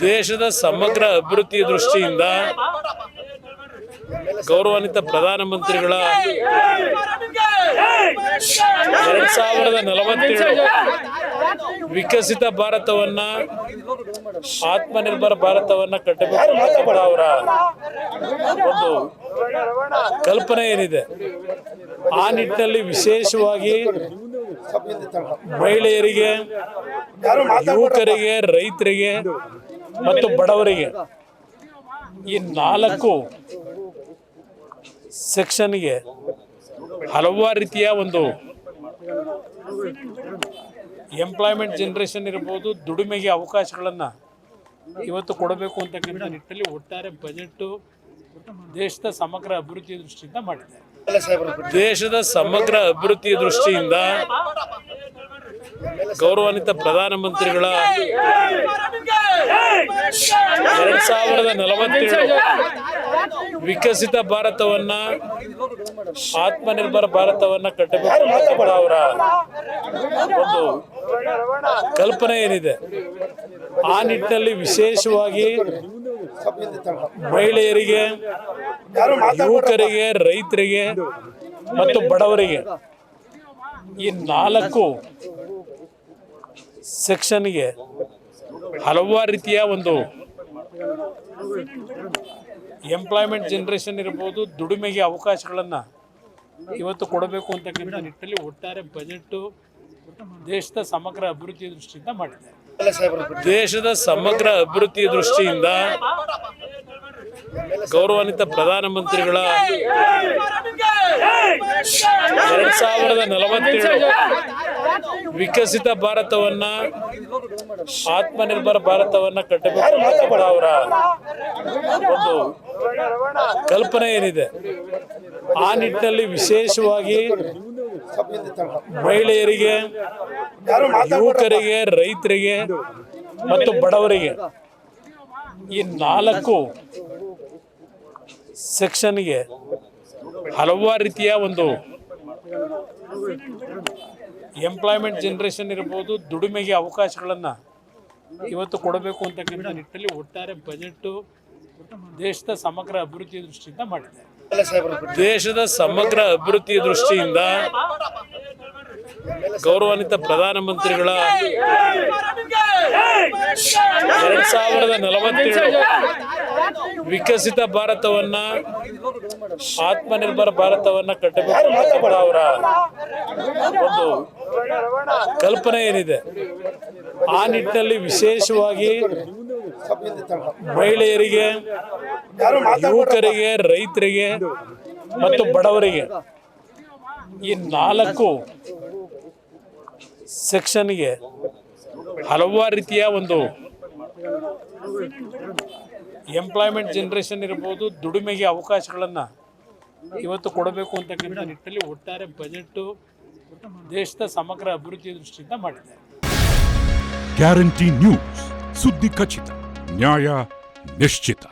ದೇಶದ ಸಮಗ್ರ ಅಭಿವೃದ್ಧಿ ದೃಷ್ಟಿಯಿಂದ ಗೌರವಾನ್ವಿತ ಪ್ರಧಾನಮಂತ್ರಿಗಳ ಎರಡ್ ಸಾವಿರದ ನಲವತ್ತೇಳು ವಿಕಸಿತ ಭಾರತವನ್ನ, ಆತ್ಮನಿರ್ಭರ ಭಾರತವನ್ನ ಕಟ್ಟಬೇಕು ಅವರ ಒಂದು ಕಲ್ಪನೆ ಏನಿದೆ. ಆ ನಿಟ್ಟಿನಲ್ಲಿ ವಿಶೇಷವಾಗಿ ಮಹಿಳೆಯರಿಗೆ ಯುವಕರಿಗೆ ರೈತರಿಗೆ ಮತ್ತು ಬಡವರಿಗೆ ಈ ನಾಲ್ಕು ಸೆಕ್ಷನ್ಗೆ ಹಲವಾರು ರೀತಿಯ ಒಂದು ಎಂಪ್ಲಾಯ್ಮೆಂಟ್ ಜನ್ರೇಷನ್ ಇರ್ಬೋದು ದುಡಿಮೆಗೆ ಅವಕಾಶಗಳನ್ನು ಇವತ್ತು ಕೊಡಬೇಕು ಅಂತಕ್ಕಂಥ ನಿಟ್ಟಿನಲ್ಲಿ ಒಟ್ಟಾರೆ ಬಜೆಟ್ಟು ದೇಶದ ಸಮಗ್ರ ಅಭಿವೃದ್ಧಿ ದೃಷ್ಟಿಯಿಂದ ಮಾಡಿದೆ ದೇಶದ ಸಮಗ್ರ ಅಭಿವೃದ್ಧಿ ದೃಷ್ಟಿಯಿಂದ ಗೌರವಾನ್ವಿತ ಪ್ರಧಾನಮಂತ್ರಿಗಳ ಎರಡ್ ಸಾವಿರದ ನಲವತ್ತೇಳು ವಿಕಸಿತ ಭಾರತವನ್ನ, ಆತ್ಮನಿರ್ಭರ ಭಾರತವನ್ನ ಕಟ್ಟಬೇಕು ಅವರ ಒಂದು ಕಲ್ಪನೆ ಏನಿದೆ. ಆ ನಿಟ್ಟಿನಲ್ಲಿ ವಿಶೇಷವಾಗಿ ಮಹಿಳೆಯರಿಗೆ, ಯುವಕರಿಗೆ, ರೈತರಿಗೆ ಮತ್ತು ಬಡವರಿಗೆ ಈ ನಾಲ್ಕು ಸೆಕ್ಷನ್ಗೆ ಹಲವಾರು ರೀತಿಯ ಒಂದು ಎಂಪ್ಲಾಯ್ಮೆಂಟ್ ಜನ್ರೇಷನ್ ಇರ್ಬೋದು, ದುಡಿಮೆಗೆ ಅವಕಾಶಗಳನ್ನು ಇವತ್ತು ಕೊಡಬೇಕು ಅಂತಕ್ಕಂಥ ನಿಟ್ಟಲ್ಲಿ ಒಟ್ಟಾರೆ ಬಜೆಟ್ಟು ದೇಶದ ಸಮಗ್ರ ಅಭಿವೃದ್ಧಿ ದೃಷ್ಟಿಯಿಂದ ಮಾಡಿದೆ ದೇಶದ ಸಮಗ್ರ ಅಭಿವೃದ್ಧಿ ದೃಷ್ಟಿಯಿಂದ ಗೌರವಾನ್ವಿತ ಪ್ರಧಾನಮಂತ್ರಿಗಳ ಎರಡ್ ಸಾವಿರದ ನಲವತ್ತೇಳು ವಿಕಸಿತ ಭಾರತವನ್ನ ಆತ್ಮನಿರ್ಭರ ಭಾರತವನ್ನ ಕಟ್ಟಬೇಕು ಅಂತ ಅವರ ಒಂದು ಕಲ್ಪನೆ ಏನಿದೆ? ಆ ನಿಟ್ಟಿನಲ್ಲಿ ವಿಶೇಷವಾಗಿ ಮಹಿಳೆಯರಿಗೆ ಯುವಕರಿಗೆ ರೈತರಿಗೆ ಮತ್ತು ಬಡವರಿಗೆ ಈ ನಾಲ್ಕು ಸೆಕ್ಷನ್ಗೆ ಹಲವಾರು ರೀತಿಯ ಒಂದು ಎಂಪ್ಲಾಯ್ಮೆಂಟ್ ಜನ್ರೇಷನ್ ಇರ್ಬೋದು, ದುಡಿಮೆಗೆ ಅವಕಾಶಗಳನ್ನು ಇವತ್ತು ಕೊಡಬೇಕು ಅಂತಕ್ಕಂಥ ನಿಟ್ಟಲ್ಲಿ ಒಟ್ಟಾರೆ ಬಜೆಟ್ಟು ದೇಶದ ಸಮಗ್ರ ಅಭಿವೃದ್ಧಿ ದೃಷ್ಟಿಯಿಂದ ಮಾಡಿದೆ ದೇಶದ ಸಮಗ್ರ ಅಭಿವೃದ್ಧಿ ದೃಷ್ಟಿಯಿಂದ ಗೌರವಾನ್ವಿತ ಪ್ರಧಾನಮಂತ್ರಿಗಳ ಎರಡ್ ಸಾವಿರದ ನಲವತ್ತೇಳು ವಿಕಸಿತ ಭಾರತವನ್ನ, ಆತ್ಮನಿರ್ಭರ ಭಾರತವನ್ನ ಕಟ್ಟಬೇಕು ಅವರ ಒಂದು ಕಲ್ಪನೆ ಏನಿದೆ? ಆ ನಿಟ್ಟಿನಲ್ಲಿ ವಿಶೇಷವಾಗಿ ಮಹಿಳೆಯರಿಗೆ, ಯುವಕರಿಗೆ, ರೈತರಿಗೆ ಮತ್ತು ಬಡವರಿಗೆ ಈ ನಾಲ್ಕು ಸೆಕ್ಷನ್ಗೆ ಹಲವಾರು ರೀತಿಯ ಒಂದು ಎಂಪ್ಲಾಯ್ಮೆಂಟ್ ಜನರೇಷನ್ ಇರ್ಬೋದು, ದುಡಿಮೆಗೆ ಅವಕಾಶಗಳನ್ನು ಇವತ್ತು ಕೊಡಬೇಕು ಅಂತಕ್ಕಂಥ ನಿಟ್ಟಲ್ಲಿ ಒಟ್ಟಾರೆ ಬಜೆಟ್ಟು ದೇಶದ ಸಮಗ್ರ ಅಭಿವೃದ್ಧಿ ದೃಷ್ಟಿಯಿಂದ ಮಾಡಿದೆ ಗ್ಯಾರಂಟಿ ನ್ಯೂಸ್ ಸುದ್ದಿ ಖಚಿತ, ನ್ಯಾಯ ನಿಶ್ಚಿತ.